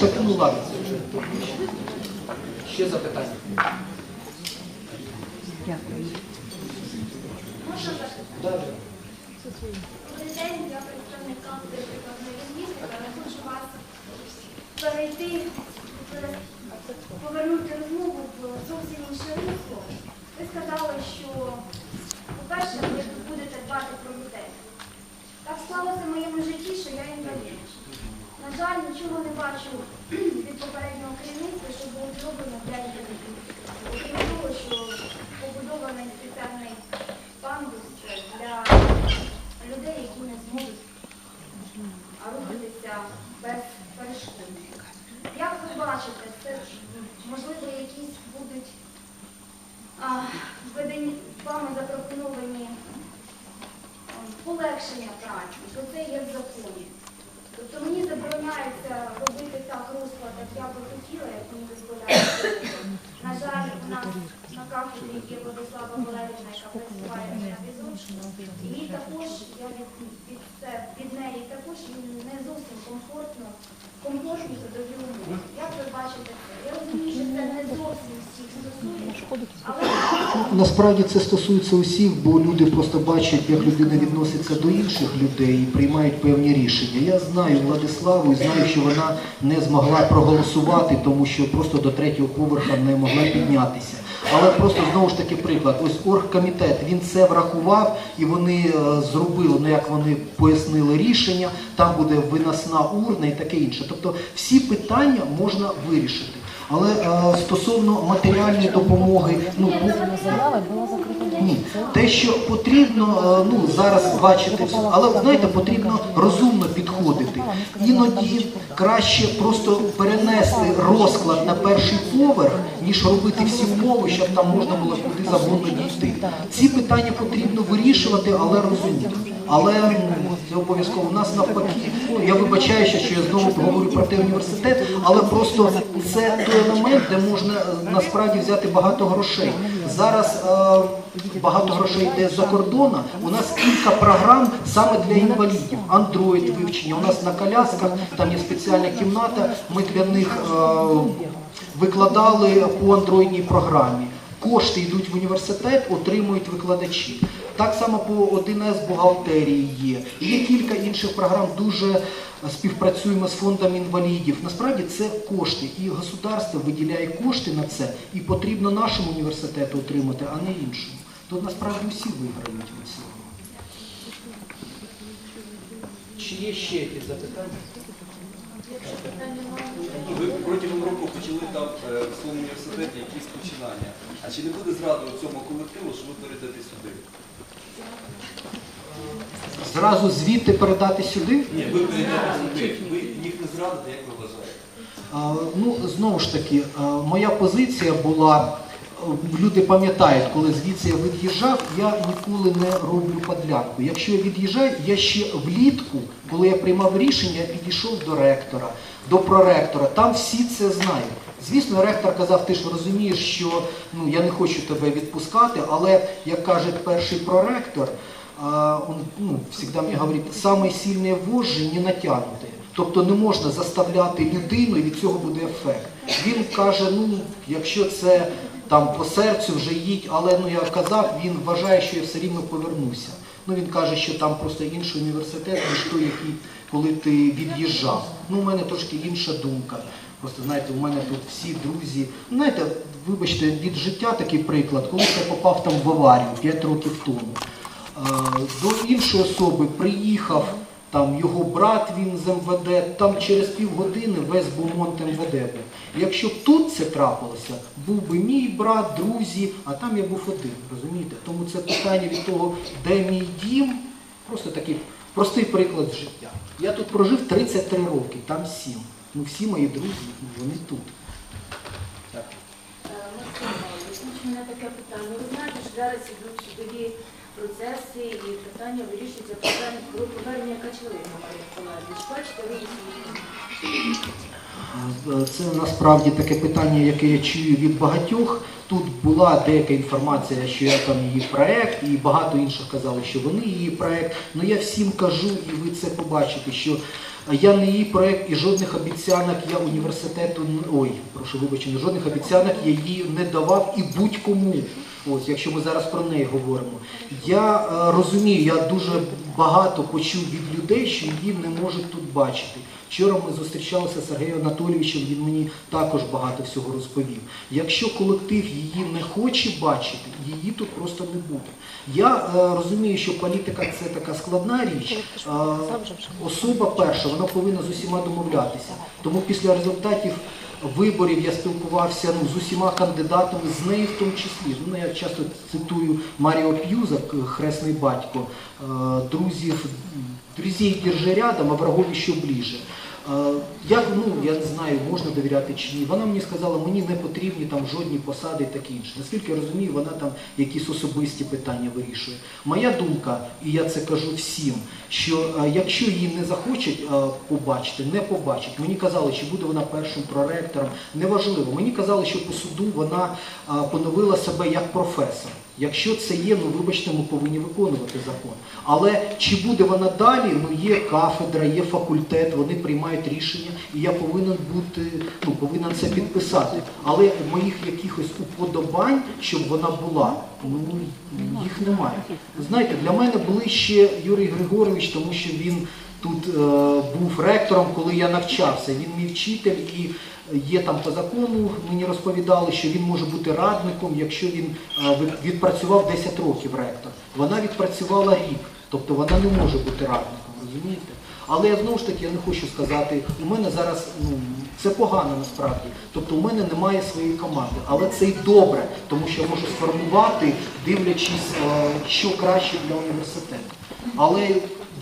Так, ну ладно. Ще запитання. Добрий день, я представник кафедри прикладної лінгвістики, але хочу вас перейти, повернути розмову в зовсім інше русло. Ви сказали, що, по-перше, ви будете дбати про людей. Так склалося в моєму житті, що я інвалід. На жаль, нічого не бачу від попереднього керівництва, що було зроблено для інвалідів. Окрім того, що побудований спеціальний пандус для людей, які не зможуть а, рухатися без перешкод. Як ви бачите, це можливо якісь будуть а, введені вами запропоновані а, полегшення праці, бо це є в законі. Тобто мені забороняється робити так розклад, як я би хотіла, як мені дозволяє. На жаль, у нас на кафедрі є Владислава Валерівна, яка працює на візочку. І також, я від, від, від неї також не зовсім комфортно, комфортно задовільно. Як ви бачите це? Я розумію, що це не зовсім Насправді це стосується усіх, бо люди просто бачать, як людина відноситься до інших людей і приймають певні рішення. Я знаю Владиславу і знаю, що вона не змогла проголосувати, тому що просто до третього поверха не могла піднятися. Але просто знову ж таки приклад. Ось оргкомітет він це врахував і вони е, зробили, ну як вони пояснили рішення, там буде виносна урна і таке інше. Тобто всі питання можна вирішити. Але е, стосовно матеріальної допомоги, ну ні, те, що потрібно, е, ну зараз бачити але знаєте, потрібно розумно підходити. Іноді краще просто перенести розклад на перший поверх, ніж робити всі умови, щоб там можна було куди завгодно дійти. Ці питання потрібно вирішувати, але розумно. Але це обов'язково у нас навпаки. Я вибачаюся, що я знову говорю про той університет, але просто це той елемент, де можна е, насправді взяти багато грошей. Зараз е, багато грошей йде з-за кордону. У нас кілька програм саме для інвалідів. Android вивчення. У нас на колясках там є спеціальна кімната. Ми для них е, викладали по андроїдній програмі. Кошти йдуть в університет, отримують викладачі. Так само по 1С бухгалтерії є. Є кілька інших програм, дуже співпрацюємо з фондом інвалідів. Насправді це кошти. І государство виділяє кошти на це, і потрібно нашому університету отримати, а не іншому. То насправді всі виграють від цього. Чи є ще якісь запитання? Ви протягом року почали там е, в своєму університеті якісь починання. А чи не буде зрадою цьому колективу, що ви перейдете сюди? Зразу звідти передати сюди? Ні, ви перейдете сюди. Ви їх не зрадите, як ви вважаєте? А, Ну, знову ж таки, а, моя позиція була, люди пам'ятають, коли звідси я від'їжджав, я ніколи не роблю подлянку. Якщо я від'їжджаю, я ще влітку, коли я приймав рішення, я підійшов до ректора, до проректора, там всі це знають. Звісно, ректор казав, ти ж розумієш, що ну, я не хочу тебе відпускати, але, як каже перший проректор, а, ну, всегда мне говорит, самые сильные вожжі не натягнуті. Тобто не можна заставляти людину і від цього буде ефект. Він каже, ну якщо це там по серцю вже їдь, але ну я казав, він вважає, що я все рівно повернуся. Ну він каже, що там просто інший університет, ніж той, який коли ти від'їжджав. Ну, у мене трошки інша думка. Просто знаєте, у мене тут всі друзі. Знаєте, вибачте, від життя такий приклад, коли я попав там в аварію 5 років тому. Е, До іншої особи приїхав там його брат, він з МВД, там через півгодини весь бумонт МВД був. Якщо б тут це трапилося, був би мій брат, друзі, а там я був один, розумієте? Тому це питання від того, де мій дім, просто такий простий приклад життя. Я тут прожив 33 роки, там 7. Ну всі мої друзі, вони тут. Так. Мене таке питання. Ви знаєте, що зараз ідуть судові процеси і питання вирішується питання про повернення Качалина Марії Миколаївни. Чи бачите ви Це насправді таке питання, яке я чую від багатьох. Тут була деяка інформація, що я там її проект, і багато інших казали, що вони її проект. Ну я всім кажу, і ви це побачите, що Я не її проект і жодних обіцянок я університету, ой, прошу вибачення, жодних обіцянок я їй не давав і будь-кому. Ось, якщо ми зараз про неї говоримо. Я е, розумію, я дуже багато почув від людей, що її не можуть тут бачити. Вчора ми зустрічалися з Сергієм Анатолійовичем, він мені також багато всього розповів. Якщо колектив її не хоче бачити, її тут просто не буде. Я е, розумію, що політика це така складна річ. Е, особа перша, вона повинна з усіма домовлятися. Тому після результатів виборів я спілкувався ну, з усіма кандидатами, з нею в тому числі. Ну, я часто цитую Маріо П'юзак, хресний батько, друзів, друзів, друзей держи рядом, а врагові що ближче. Як, ну, я не знаю, можна довіряти чи ні. Вона мені сказала, мені не потрібні там жодні посади і таке інше. Наскільки я розумію, вона там якісь особисті питання вирішує. Моя думка, і я це кажу всім, що е, якщо її не захочуть е, побачити, не побачать. Мені казали, чи буде вона першим проректором, неважливо. Мені казали, що по суду вона е, поновила себе як професор. Якщо це є, ну вибачте, ми повинні виконувати закон. Але чи буде вона далі? Ну є кафедра, є факультет, вони приймають рішення, і я повинен бути, ну повинен це підписати. Але моїх якихось уподобань, щоб вона була, ну їх немає. Знаєте, для мене ближче Юрій Григорович, тому що він тут е, був ректором, коли я навчався. Він мій вчитель і є там по закону, мені розповідали, що він може бути радником, якщо він е, відпрацював 10 років ректор. Вона відпрацювала рік, тобто вона не може бути радником, розумієте? Але я знову ж таки я не хочу сказати, у мене зараз ну це погано насправді. Тобто у мене немає своєї команди, але це й добре, тому що я можу сформувати, дивлячись, е, що краще для університету. Але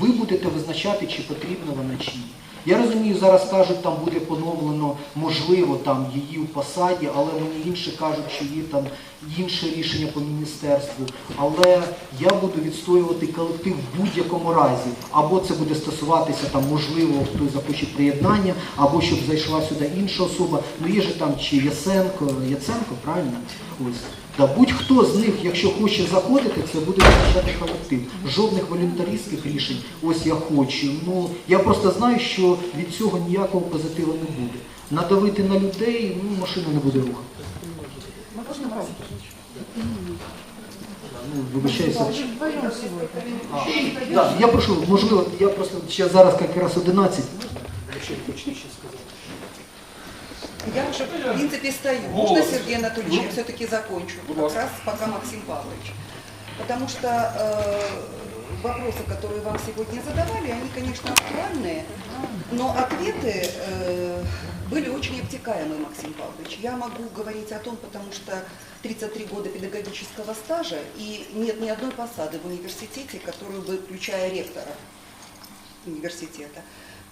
ви будете визначати, чи потрібна вона чи ні. Я розумію, зараз кажуть, там буде поновлено, можливо, там її у посаді, але мені інші кажуть, що є там інше рішення по міністерству. Але я буду відстоювати колектив в будь-якому разі. Або це буде стосуватися там, можливо, хтось захоче приєднання, або щоб зайшла сюди інша особа. Ну є же там чи Ясенко, Яценко, правильно? Ось. Та будь-хто з них, якщо хоче заходити, це буде визначати колектив. Жодних волюнтаристських рішень, ось я хочу. Ну я просто знаю, що від цього ніякого позитиву не буде. Надавити на людей, ну машина не буде рухати. Ну, вибачаюся. А, да, я прошу, можливо, я просто ще зараз якраз 11. Якщо хочете ще сказати. Я уже, в принципе, стою. Можно, Сергей Анатольевич, я все-таки закончу? Как раз пока Максим Павлович. Потому что э, вопросы, которые вам сегодня задавали, они, конечно, актуальные, но ответы э, были очень обтекаемые, Максим Павлович. Я могу говорить о том, потому что 33 года педагогического стажа, и нет ни одной посады в университете, которую бы, включая ректора университета,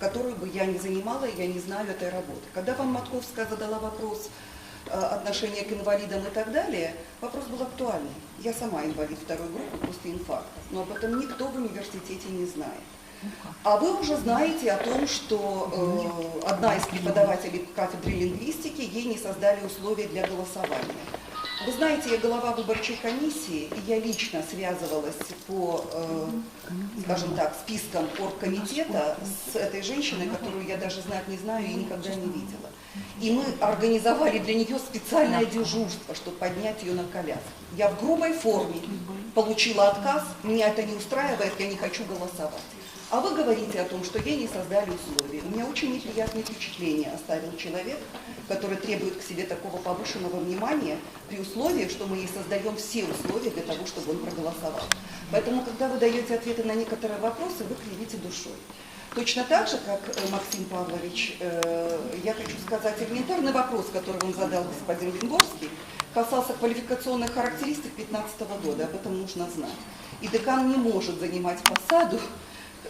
которую бы я не занимала, я не знаю этой работы. Когда вам Матковская задала вопрос э, отношения к инвалидам и так далее, вопрос был актуальный. Я сама инвалид второй группы после инфаркта, но об этом никто в университете не знает. А вы уже знаете о том, что э, одна из преподавателей кафедры лингвистики, ей не создали условия для голосования. Вы знаете, я глава выборчей комиссии, и я лично связывалась по, э, скажем так, спискам оргкомитета с этой женщиной, которую я даже знать не знаю и никогда не видела. И мы организовали для нее специальное дежурство, чтобы поднять ее на коляске. Я в грубой форме получила отказ, меня это не устраивает, я не хочу голосовать. А вы говорите о том, что ей не создали условия. У меня очень неприятное впечатление оставил человек, который требует к себе такого повышенного внимания при условии, что мы ей создаем все условия для того, чтобы он проголосовал. Поэтому, когда вы даете ответы на некоторые вопросы, вы кривите душой. Точно так же, как э, Максим Павлович, э, я хочу сказать, элементарный вопрос, который он задал господин Лингорский, касался квалификационных характеристик 2015 года, об этом нужно знать. И декан не может занимать посаду,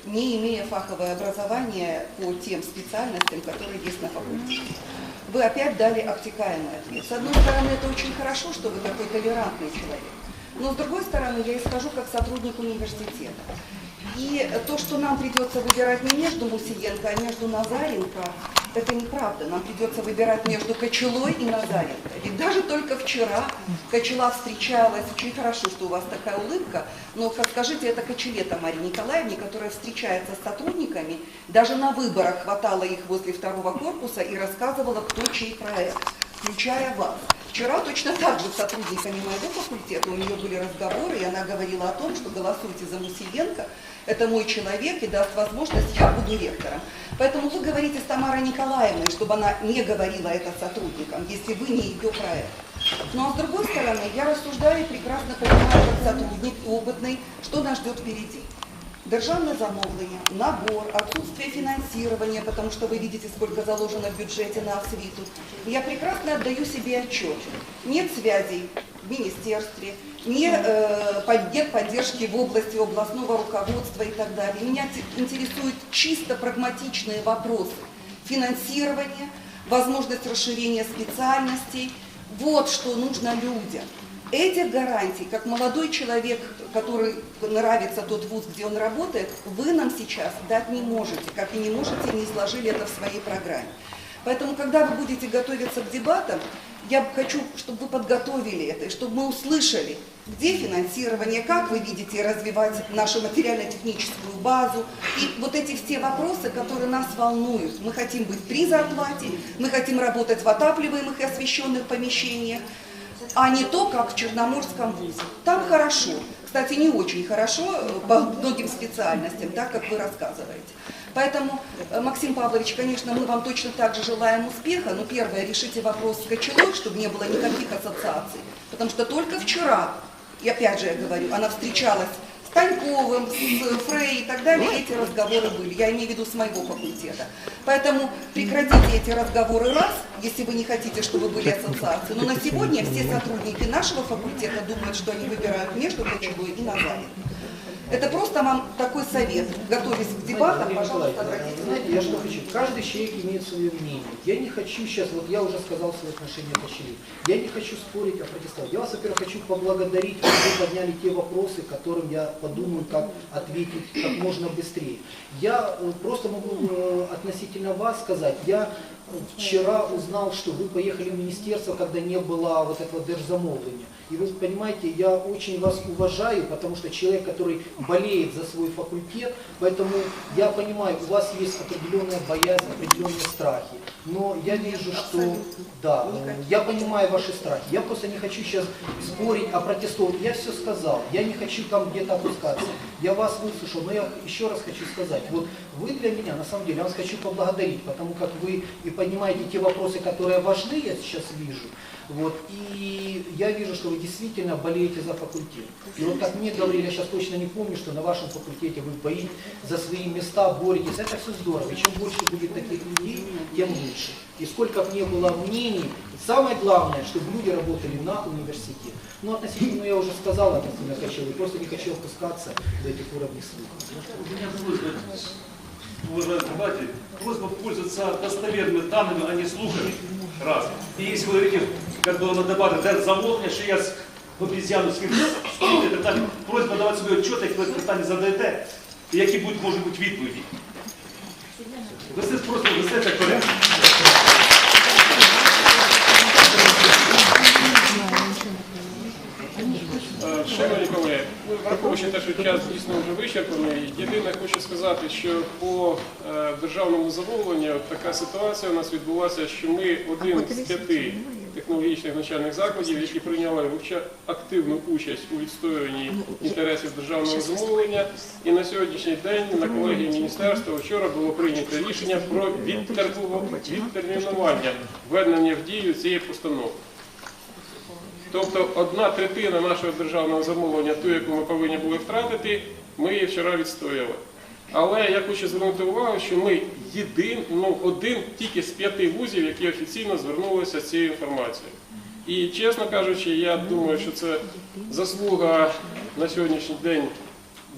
не имея фаховое образование по тем специальностям, которые есть на факультете. Вы опять дали обтекаемый ответ. С одной стороны, это очень хорошо, что вы такой толерантный человек. Но с другой стороны, я исхожу как сотрудник университета. И то, что нам придется выбирать не между Мусиенко, а между Назаренко это неправда. Нам придется выбирать между Кочелой и Назаренко. Ведь даже только вчера Кочела встречалась, очень хорошо, что у вас такая улыбка, но скажите это Кочеле Тамаре Николаевне, которая встречается с сотрудниками, даже на выборах хватала их возле второго корпуса и рассказывала, кто чей проект, Включая вас. Вчера точно так же с сотрудниками моего факультета у нее были разговоры, и она говорила о том, что голосуйте за Мусиенко, это мой человек и даст возможность, я буду ректором. Поэтому вы говорите с Тамарой Николаевной, чтобы она не говорила это сотрудникам, если вы не ее проект. Ну а с другой стороны, я рассуждаю и прекрасно понимаю, как сотрудник опытный, что нас ждет впереди. Державное замовление, набор, отсутствие финансирования, потому что вы видите, сколько заложено в бюджете на освиту. Я прекрасно отдаю себе отчет. Нет связей в министерстве, э, нет поддержки в области областного руководства и так далее. Меня те- интересуют чисто прагматичные вопросы. Финансирование, возможность расширения специальностей. Вот что нужно людям. Этих гарантий, как молодой человек, который нравится тот вуз, где он работает, вы нам сейчас дать не можете, как и не можете, не изложили это в своей программе. Поэтому, когда вы будете готовиться к дебатам, я хочу, чтобы вы подготовили это, и чтобы мы услышали, где финансирование, как вы видите развивать нашу материально-техническую базу, и вот эти все вопросы, которые нас волнуют. Мы хотим быть при зарплате, мы хотим работать в отапливаемых и освещенных помещениях, а не то, как в Черноморском вузе. Там хорошо. Кстати, не очень хорошо э, по многим специальностям, так как вы рассказываете. Поэтому, э, Максим Павлович, конечно, мы вам точно так же желаем успеха, но первое, решите вопрос с Кочелой, чтобы не было никаких ассоциаций. Потому что только вчера, и опять же я говорю, она встречалась с Таньковым, с Фрей и так далее, эти разговоры были. Я имею в виду с моего факультета. Поэтому прекратите эти разговоры раз, если вы не хотите, чтобы были ассоциации. Но на сегодня все сотрудники нашего факультета думают, что они выбирают между Кочелой и Назарем. Это просто вам такой совет. Готовясь к дебатам, пожалуйста, обратитесь. Знаете, я что хочу? Каждый человек имеет свое мнение. Я не хочу сейчас, вот я уже сказал свои отношения к Кочеве. Я не хочу спорить, а протестовать. Я вас, во-первых, хочу поблагодарить, что вы подняли те вопросы, которым я подумаю, как ответить как можно быстрее. Я э, просто могу э, относительно вас сказать, я вчера узнал, что вы поехали в министерство, когда не было вот этого держзамовления. И вы понимаете, я очень вас уважаю, потому что человек, который болеет за свой факультет, поэтому я понимаю, у вас есть определенная боязнь, определенные страхи. Но я вижу, что да, э, я понимаю ваши страхи. Я просто не хочу сейчас спорить, а протестовать. Я все сказал. Я не хочу там где-то опускаться. Я вас выслушал, но я еще раз хочу сказать. Вот вы для меня, на самом деле, я вас хочу поблагодарить, потому как вы и понимаете те вопросы, которые важны, я сейчас вижу. Вот, и я вижу, что вы действительно болеете за факультет. И вот как мне говорили, я сейчас точно не помню, что на вашем факультете вы боитесь за свои места, боретесь. Это все здорово. И чем больше будет таких людей, тем лучше. И сколько бы не было мнений, самое главное, чтобы люди работали на университет. Ну, относительно, я уже сказал относительно Качевой, просто не хочу опускаться до этих уровней слуха. У меня просьба, уважаемые председатель, просьба пользоваться достоверными данными, а не слухами. Раз. И если вы говорите, как было на дебатах, да, замовлення, що я з обіз'яну світ і так далі, просьба давати собі отчет, які ви питання задаєте, і які будуть, можуть бути відповіді. Вести просто вести це Шановні колеги, враховуючи те, що час дійсно вже вичерпаний, єдине хочу сказати, що по е, державному замовленню така ситуація у нас відбулася, що ми один з п'яти технологічних навчальних закладів, які прийняли активну участь у відстоюванні інтересів державного замовлення. І на сьогоднішній день на колегії міністерства вчора було прийнято рішення про відтермінування введення в дію цієї постанови. Тобто одна третина нашого державного замовлення, ту, яку ми повинні були втратити, ми її вчора відстояли. Але я хочу звернути увагу, що ми єдин, ну, один тільки з п'яти вузів, які офіційно звернулися з цією інформацією. І чесно кажучи, я думаю, що це заслуга на сьогоднішній день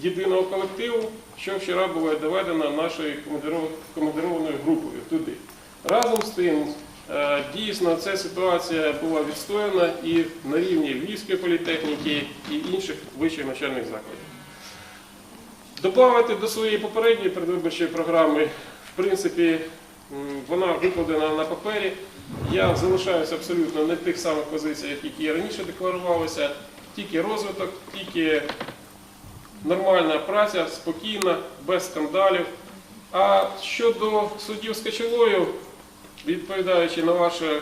єдиного колективу, що вчора було доведено нашою командированою групою туди. Разом з тим, дійсно, ця ситуація була відстояна і на рівні Львівської політехніки і інших вищих навчальних закладів. Добавити до своєї попередньої передвиборчої програми, в принципі, вона викладена на папері. Я залишаюся абсолютно в тих самих позиціях, які раніше декларувалися. Тільки розвиток, тільки нормальна праця, спокійна, без скандалів. А щодо суддів з Качалою, відповідаючи на ваше е,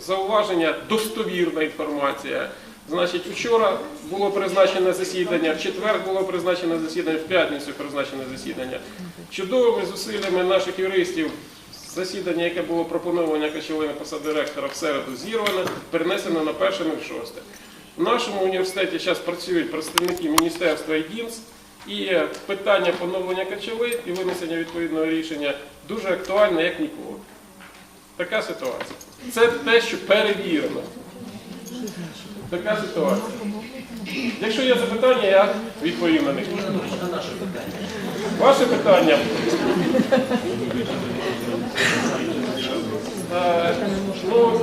зауваження, достовірна інформація. Значить, вчора було призначене засідання, в четвер було призначене засідання, в п'ятницю призначене засідання. Чудовими зусиллями наших юристів засідання, яке було пропоновано Качалої на посаду директора в середу, зірване, перенесено на 1.06. В нашому університеті зараз працюють представники Міністерства і ДІНС, і питання поновлення Качали і винесення відповідного рішення дуже актуальне, як ніколи. Така ситуація. Це те, що перевірено. Така ситуація. Якщо є запитання, я відповім на них. Ваше питання. Е, Ну,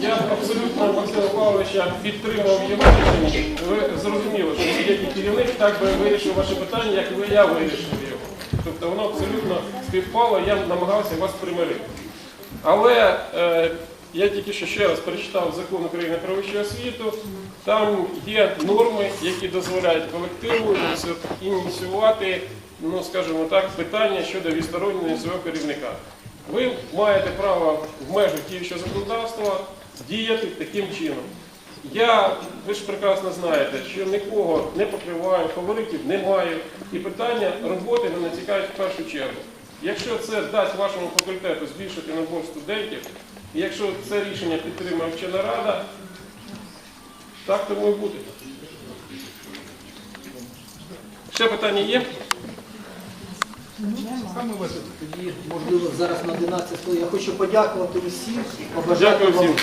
я абсолютно Максима Павловича підтримав його рішення. Ви зрозуміли, що будь-який керівник так би вирішив ваше питання, як ви я вирішив його. Тобто воно абсолютно співпало, я намагався вас примирити. Але е, я тільки що ще раз перечитав закон України про вищу освіту. Там є норми, які дозволяють колективу ініціювати, ну скажімо так, питання щодо відсторонення свого керівника. Ви маєте право в межах діючого законодавства діяти таким чином. Я, ви ж прекрасно знаєте, що нікого не покриваю, фаворитів немає, і питання роботи мене цікавить в першу чергу. Якщо це дасть вашому факультету збільшити набор студентів, і якщо це рішення підтримує вчена рада, так тому і буде. Ще питання є? Тоді, можливо, зараз на 11 хвилин. Я хочу подякувати усім. Дякую всім.